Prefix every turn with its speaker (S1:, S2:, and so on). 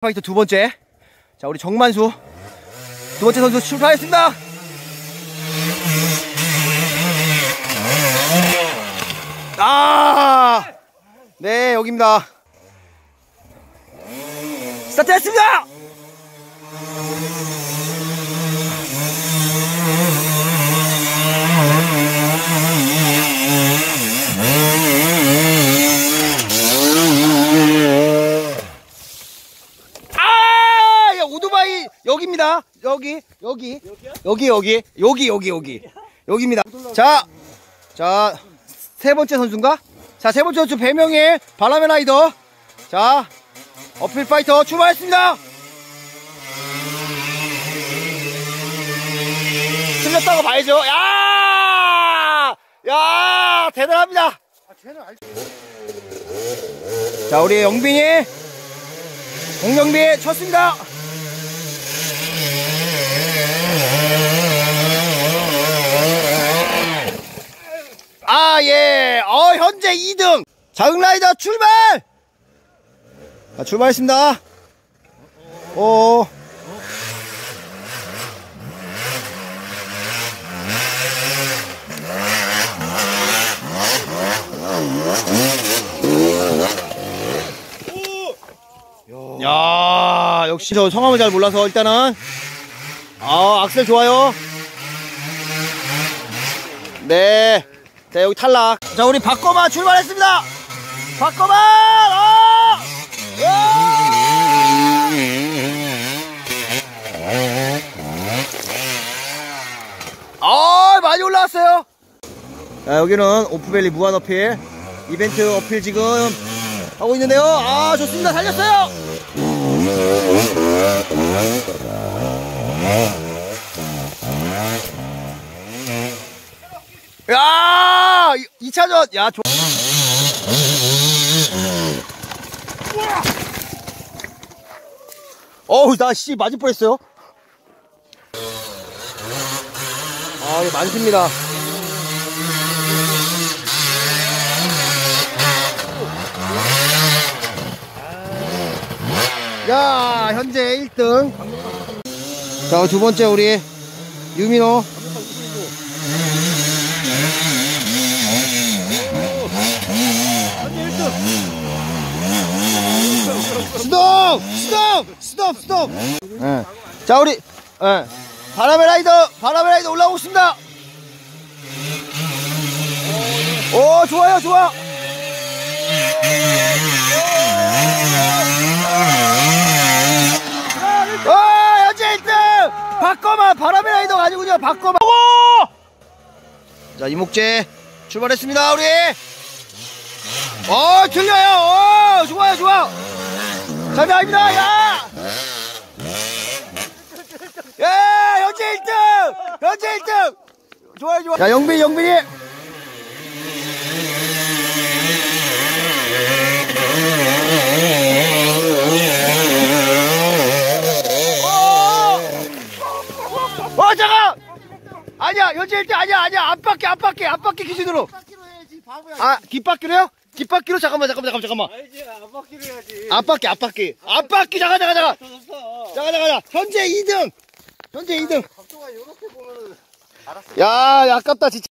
S1: 파이터 두 번째. 자, 우리 정만수. 두 번째 선수 출발했습니다. 아! 네, 여기입니다. 스타트했습니다! 아! 야, 오토바이 여기입니다. 여기, 여기, 여기, 여기, 여기, 여기, 여기, 여기입니다. 자, 자, 세 번째 선수인가? 자, 세 번째 선수 배명의 바람의 라이더. 자, 어필 파이터 출발했습니다. 틀렸다고 봐야죠. 야! 야! 대단합니다. 자, 우리 영빈이 공영비 쳤습니다. 아, 예. 어, 현재 2등. 자흥라이더 출발! 자, 출발했습니다. 오. 야, 역시 저 성함을 잘 몰라서 일단은 아, 악셀 좋아요. 네. 자, 여기 탈락. 자, 우리 박거마 출발했습니다. 박거마! 아! 아! 아, 많이 올라왔어요. 자, 여기는 오프밸리 무한 어필 이벤트 어필 지금 하고 있는데요. 아, 좋습니다. 살렸어요. 야, 2차전. 야, 좋 어우, 나씨 맞을 뻔했어요. 아, 이거 많습니다. 야, 현재 1등. 자, 두 번째 우리 유민호. 스톱! 스톱! 스톱! 스톱! 예. 자, 우리 예. 바람의 라이더, 바람의 라이더 올라오고 있습니다. 오, 좋아요, 좋아. 와, 현재 1등! 박거만 바람의 라이더 가지고요, 박거만. 자, 이목재 출발했습니다, 우리. 어, 틀려요. 어, 좋아요, 좋아. 장난입니다, 야! 야, 현재 1등! 현재 1등! 좋아요, 좋아. 야, 영빈이, 영빈이. 어! 어, 잠깐! 아니야, 현재 1등 아니야, 아니야. 앞바퀴, 앞바퀴, 앞바퀴 기준으로. 아, 뒷바퀴로요? 뒷바퀴로? 잠깐만, 잠깐만, 잠깐만, 잠깐만.
S2: 알지 앞바퀴를 해야지
S1: 앞바퀴, 앞바퀴. 앞바퀴, 잠깐, 잠깐, 잠깐.
S2: 졌어
S1: 잠깐, 잠깐, 잠깐. 현재 2등. 현재 2등.
S2: 각도가 이렇게 보면은
S1: 야, 야, 아깝다, 진짜.